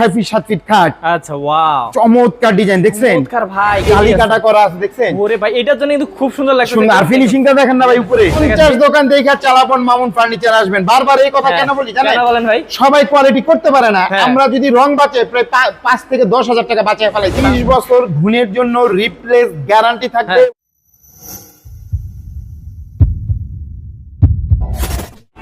ছয় ফিট সাত ফিট খাট। আচ্ছা ওয়াও চমৎকার ডিজাইন দেখছেন? চমৎকার ভাই জালি কাটা করা আছে দেখছেন? ওরে ভাই এটার জন্য কিন্তু খুব সুন্দর লাগছে সুন্দর। আর ফিনিশিংটা দেখেন। না ভাই উপরে। পঞ্চাশ দোকান দেখে চালাপন মামুন ফার্নিচার আসবেন। বারবার এই কথা হ্যাঁ, কেন বলি জানেন? বলেন ভাই? সবাই কোয়ালিটি করতে পারে না। হ্যাঁ। আমরা যদি রং বাঁচে প্রায় পাঁচ থেকে দশ হাজার টাকা বাঁচিয়ে ফেলাই তিরিশ বছর ঘুণের জন্য রিপ্লেস গ্যারান্টি থাকবে।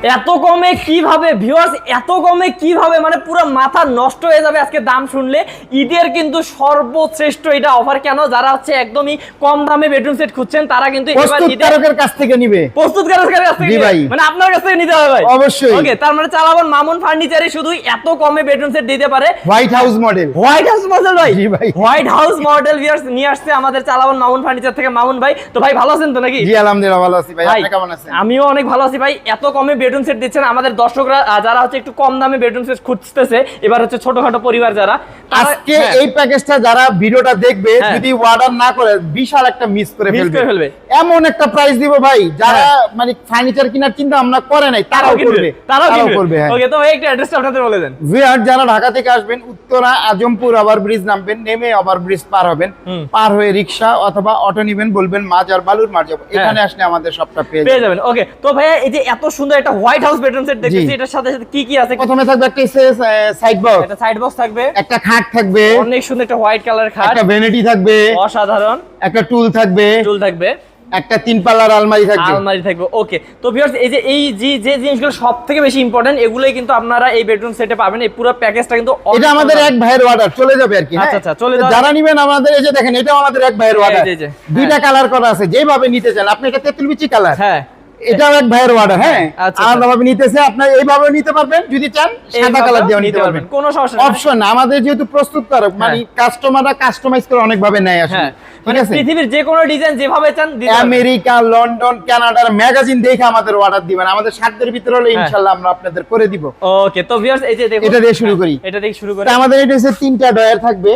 এত কমে কীভাবে ভিউয়ার্স এত কমে কীভাবে? মানে পুরো মাথা নষ্ট হয়ে যাবে আজকে দাম শুনলে। ঈদের কিন্তু সর্বশ্রেষ্ঠ এটা অফার কেন? যারা হচ্ছে একদমই কম দামে বেডরুম সেট খুঁজছেন তারা কিন্তু এবার প্রস্তুতকারকের কাছ থেকে নিবে। প্রস্তুতকারকের কাছ থেকে ভাই। মানে আপনার কাছ থেকে নিতে হবে ভাই। অবশ্যই। ওকে তার মানে চালাবন মামুন ফার্নিচারে শুধু এত কমে বেডরুম সেট দিতে পারে। White house model white house model ভাই। জি ভাই। হোয়াইট হাউস মডেল ভিউয়ার্স নিয়ে আসছে আমাদের চালাবন মামুন ফার্নিচার থেকে। মামুন ভাই তো ভাই ভালো আছেন তো নাকি? জি আলহামদুলিল্লাহ ভালো আছি ভাই, আপনি কেমন আছেন? আমিও অনেক ভালো আছি ভাই। এত কমে বেডরুম সেট দিচ্ছেন। আমাদের দর্শকরা যারা হচ্ছে একটু কম দামে বেডরুম সেট খুঁজতেছে এবার হচ্ছে ছোটখাটো পরিবার যারা আজকে হ্যাঁ, এই প্যাকেজটা যারা ভিডিওটা দেখবে হ্যাঁ। যদি অর্ডার না করে বিশাল একটা মিস করে ফেলবে। ফেলবে। এমন একটা প্রাইস দিব ভাই যারা মানে ফার্নিচার কেনার চিন্তা আমরা করে নাই তারাও করবে। তারাও করবে হ্যাঁ। ওকে তো ভাই একটু অ্যাড্রেসটা আপনাদের বলে দেন। ভিআর যারা ঢাকা থেকে আসবেন উত্তরা আজমপুর ওভার ব্রিজ নামবেন নেমে ওভার ব্রিজ পার হবেন। পার হয়ে রিক্সা অথবা অটো নিবেন বলবেন মাজার বালুর মার যাব এখানে আসলে আমাদের সবটা পেয়ে পেয়ে যাবেন। যাবেন। ওকে তো ভাইয়া এই যে এত সুন্দর একটা হোয়াইট হাউস বেডরুম সেট দেখতেছি এটার সাথে সাথে কি কি আছে? প্রথমে থাকবে একটা সাইড বক্স একটা সাইড বক্স থাকবে। একটা খাট থাকবে। অনেক সুন্দর একটা হোয়াইট কালার খাট। একটা ভ্যানিটি থাকবে। অসাধারণ। একটা টুল থাকবে। টুল থাকবে। একটা তিন পাল্লার আলমারি থাকবে। আলমারি থাকবে ওকে। তো ভিউয়ার্স এই যে এই যে যে জিনিসগুলো সব থেকে বেশি ইম্পর্টেন্ট এগুলোই কিন্তু আপনারা এই বেডরুম সেটে পাবেন। এই পুরো প্যাকেজটা কিন্তু এটা আমাদের এক ভাইয়ের অর্ডার চলে যাবে আর কি হ্যাঁ? আচ্ছা, আচ্ছা, চলে যাবে। যারা নিবেন আমাদের এই যে দেখেন এটাও আমাদের এক ভাইয়ের অর্ডার দুইটা কালার করা আছে যেভাবে নিতে চান। আপনি এটা তেতুল বিচি কালার হ্যাঁ। এটাও এক ভাইয়ের অর্ডার হ্যাঁ? আচ্ছা, আলাদা ভাবে নিতেছে আপনি এইভাবে নিতে পারবেন যদি চান সাদা কালার দিয়ে নিতে পারবেন। কোনো সমস্যা অপশন আমাদের যেহেতু প্রস্তুত করক মানে কাস্টমাররা কাস্টমাইজ করে অনেক ভাবে নেয় আসলে। হ্যাঁ। মানে পৃথিবীর যে কোনো ডিজাইন যেভাবে চান আমেরিকা লন্ডন কানাডার ম্যাগাজিন দেখে আমাদের অর্ডার দিবেন। আমাদের সাধ্যের ভিতরে হলে হ্যাঁ। ইনশাআল্লাহ আমরা আপনাদের করে দিব। ওকে তো ভিউয়ার্স এই যে দেখুন। এটা দিয়ে শুরু করি। এটা দিয়ে শুরু করি। আমাদের এটা হচ্ছে তিনটা ডয়ার থাকবে।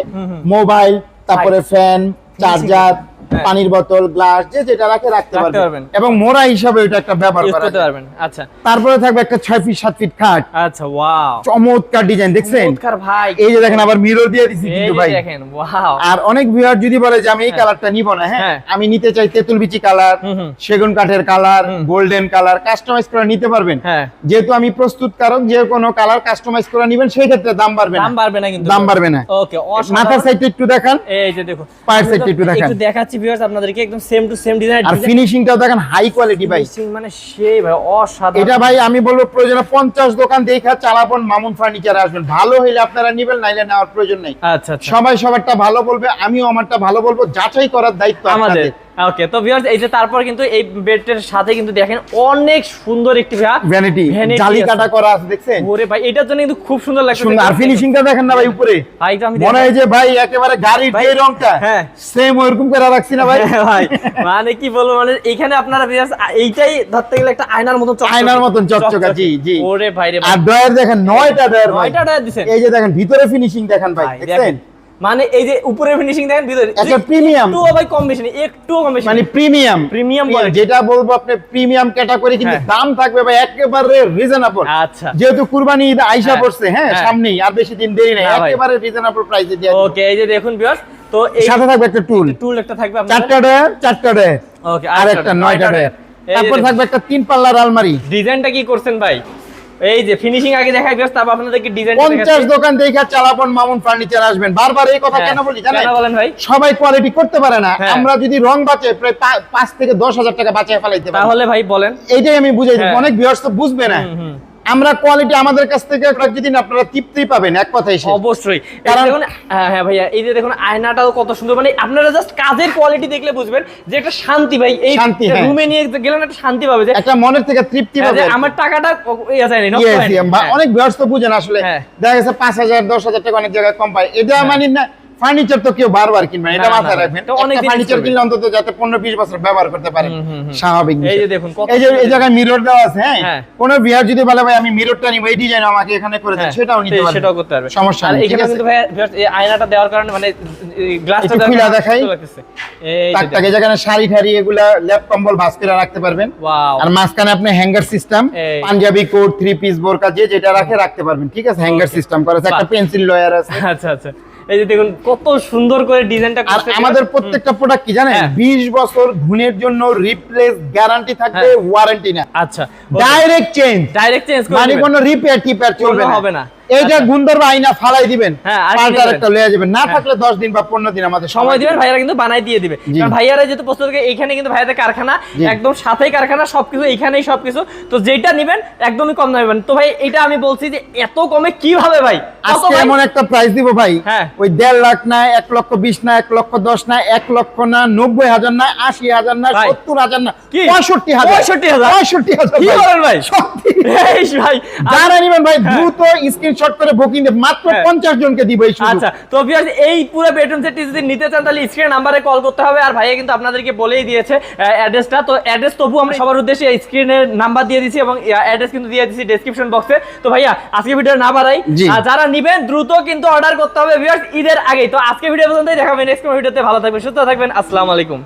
মোবাইল তারপরে ফ্যান চার্জার হ্যাঁ। পানির বোতল গ্লাস যে যেটা রাখে রাখতে পারবেন। এবং মোড়া হিসাবে এটা একটা ব্যবহার করা করতে পারবেন। আচ্ছা। তারপরে থাকবে একটা ছয় ফিট সাত ফিট খাট। আচ্ছা ওয়াও চমৎকার ডিজাইন দেখছেন? চমৎকার ভাই। এই যে দেখেন আবার মিরর দিয়ে দিছি কিন্তু ভাই। দেখেন ওয়াও আর অনেক ভিউয়ার যদি বলে যে আমি এই হ্যাঁ। কালারটা নিব না হ্যাঁ হ্যাঁ। আমি নিতে চাই তেঁতুল বিচি কালার। সেগুন কাঠের কালার গোল্ডেন কালার কাস্টমাইজ করে নিতে পারবেন। হ্যাঁ। যেহেতু আমি প্রস্তুতকারক যে কোনো কালার কাস্টমাইজ করে নিবেন সেই ক্ষেত্রে দাম বাড়বে না। দাম বাড়বে না কিন্তু। দাম বাড়বে না। ওকে মাথার সাইডটা একটু দেখান। এই যে দেখুন। পায়ের side টা একটু দেখান। একটু দেখাচ্ছি ভিউয়ার্স আপনাদেরকে একদম সেম টু সেম ডিজাইন আর ফিনিশিংটাও দেখেন হাই কোয়ালিটি ভাই। মানে সেই ভাই অসাধারণ। এটা ভাই আমি বলব প্রয়োজনে পঞ্চাশ দোকান দেখা চালাবন মামুন ফার্নিচার আসবেন। ভালো হইলে আপনারা নিবেন নাইলে নেওয়ার প্রয়োজন নাই। আচ্ছা আচ্ছা। সবাই সবারটা ভালো বলবে আমিও আমারটা ভালো বলব যাচাই করার দায়িত্ব আমাদের। ওকে তো ভিউয়ার্স এই যে তারপর কিন্তু এই বেডের সাথে কিন্তু দেখেন অনেক সুন্দর একটি ভাই ভ্যানিটি জালি কাটা করা আছে দেখছেন? ওরে ভাই এটার জন্য কিন্তু খুব সুন্দর লাগছে সুন্দর আর ফিনিশিংটা দেখেন না ভাই উপরে। ভাই তো আমি মনে হয় যে ভাই একেবারে গাড়ির যে রংটা হ্যাঁ। সেম ওরকম করে রাখছি না ভাই। হ্যাঁ ভাই মানে কি বলব মানে এখানে আপনারা viewers, এইটাই ধরতে গেলে একটা আয়নার মতন চকচকে। আয়নার মতন চকচকা, জি, জি। ওরে ভাই রে আর ডয়ার দেখেন নয়টা ডয়ার নয়টা টায়ার দিছেন। এই যে দেখেন ভিতরে ফিনিশিং দেখেন ভাই দেখেন। মানে এই যে উপরে ফিনিশিং দেখেন ভিতরে একটা প্রিমিয়াম একটু ভাই কম বেশি নেই একটু কম বেশি মানে। Premium Premium quality। যেটা বলব আপনি প্রিমিয়াম ক্যাটাগরি কিন্তু হ্যাঁ। দাম থাকবে ভাই একেবারে রিজনেবল আচ্ছা। যেহেতু কুরবানি ঈদ আইসা হ্যাঁ, পড়ছে হ্যাঁ হ্যাঁ। সামনেই আর বেশি দিন দেরি নেই। একেবারে রিজনেবল প্রাইসে দিয়ে ওকে এই যে দেখুন ভিউয়ার্স তো এই সাথে থাকবে একটা টুল টুল একটা থাকবে আপনাদের। চারটা ডয়ার চারটা ডয়ার ওকে আর একটা নয়টা ডয়ার তারপর থাকবে একটা তিন পাল্লার আলমারি। ডিজাইনটা কি করছেন ভাই? এই যে ফিনিশিং আগে দেখাই গেছে তারপর আপনাদেরকে ডিজাইন পঞ্চাশ দোকান দেখে চালাপন মামুন ফার্নিচার আসবেন বারবার এই কথা হ্যাঁ। কেন বলি জানেন কেন বলেন ভাই? সবাই কোয়ালিটি করতে পারে না হ্যাঁ। আমরা যদি রং বাঁচে প্রায় পা- পাঁচ থেকে দশ হাজার টাকা বাঁচায় ফেলাইতে পারি তাহলে ভাই বলেন এইটাই আমি বুঝাই দিই হ্যাঁ। অনেক ভিউয়ার্স তো বুঝবে না। আমরা কোয়ালিটি আমাদের কাছ থেকে প্রতিদিন আপনারা তৃপ্তি পাবেন এক কথাই শেষ। অবশ্যই। কারণ- দেখুন হ্যাঁ হ্যাঁ ভাইয়া এই যে দেখুন আয়নাটাও কত সুন্দর। মানে আপনারা জাস্ট কাজের কোয়ালিটি দেখলে বুঝবেন যে একটা শান্তি ভাই এই শান্তি, হ্যাঁ। রুমে নিয়ে গেলেন একটা শান্তি পাবে যে একটা মনের থেকে তৃপ্তি হ্যাঁ, পাবে আমার টাকাটা ইয়ে যায় না yes, বা- অনেক ব্যস্ত বুঝেন আসলে। হ্যাঁ। দেখা গেছে পাঁচ হাজার দশ হাজার টাকা অনেক জায়গায় কম পায়। এটা হ্যাঁ। মানে না ফার্নিচার তো কেউ বারবার কিনবে এটা মাথায় রাখবেন। অনেক ফার্নিচার কিনলে অন্তত যাতে পনেরো বিশ বছর ব্যবহার করতে পারেন। স্বাভাবিক এই যে দেখুন, এই যে এই জায়গায় মিরর দেওয়া আছে হ্যাঁ? হ্যাঁ। কোন বিহার যদি বলে ভাই আমি মিররটা নিব এই ডিজাইন আমাকে এখানে করে দেন হ্যাঁ, সেটাও নিতে পারবেন সেটাও করতে পারবে। সমস্যা নেই এখানে কিন্তু ভাই এই আয়নাটা দেওয়ার কারণে মানে গ্লাসটা খুলে দেখাই। এই শাড়ি ঠাড়ি এগুলা ল্যাপ কম্বল ভাঁজ করে রাখতে পারবেন। আর মাঝখানে আপনি hanger system Punjabi coat three piece বোরকা যে যেটা রাখে রাখতে পারবেন ঠিক আছে? হ্যাঙ্গার সিস্টেম করা আছে একটা পেন্সিল লয়ার আছে। আচ্ছা আচ্ছা। এই যে দেখুন কত সুন্দর করে ডিজাইনটা আর আমাদের প্রত্যেকটা প্রোডাক্ট কি জানেন? হ্যাঁ। 20 বছর ঘুনের জন্য রিপ্লেস গ্যারান্টি থাকবে হ্যাঁ। ওয়ারেন্টি না। আচ্ছা। ডাইরেক্ট চেঞ্জ ডাইরেক্ট চেঞ্জ মানে কোনো রিপেয়ার টিপেয়ার চলবে না। হবে না। এইটা আচ্ছা। আইনা ফালাই দিবেন হ্যাঁ, আর পাল্টা কিনে একটা লয়ে যাবেন। না থাকলে 10 দিন বা 15 দিন আমাদের সময় দিবেন ভাইয়ারা কিন্তু বানাই দিয়ে দিবে। কারণ ভাইয়ারা যেহেতু প্রস্তুত করে এইখানে কিন্তু ভাইয়াদের কারখানা একদম সাথেই কারখানা সবকিছু এইখানেই সবকিছু। তো যেটা নিবেন একদমই কম দামে তো ভাই এটা আমি বলছি যে এত কমে কীভাবে ভাই? আজকে এমন একটা প্রাইস দিব ভাই। হ্যাঁ। ওই লাখ না এক লক্ষ বিশ না এক লক্ষ দশ না এক লক্ষ না নব্বই হাজার না আশি হাজার না ভাই। সত্তর হাজার না কি? পঁয়ষট্টি হাজার। 65,000? হাজার? কি বলেন ভাই? সত্যি। ভাই যারা নিবেন ভাই দ্রুত স্ক্রিনশট করে বুকিং মাত্র হ্যাঁ। পঞ্চাশ জনকে দিব এই আচ্ছা তো viewers, এই পুরো বেডরুম সেটটি যদি নিতে চান তাহলে স্ক্রিন নাম্বারে কল করতে হবে। আর ভাইয়া কিন্তু আপনাদেরকে বলেই দিয়েছে অ্যাড্রেসটা তো অ্যাড্রেস তবু আমরা সবার উদ্দেশ্যে স্ক্রিনের নাম্বার দিয়ে দিছি এবং অ্যাড্রেস কিন্তু দিয়ে দিছি ডেসক্রিপশন বক্সে তো ভাইয়া আজকে ভিডিও না বাড়াই। আর যারা নিবেন দ্রুত কিন্তু অর্ডার করতে হবে। ভিউয়ার্স ঈদের আগেই। তো আজকে ভিডিও পর্যন্তই দেখাবেন নেক্সট ভিডিওতে ভালো থাকবেন সুস্থ থাকবেন। আসসালামু আলাইকুম।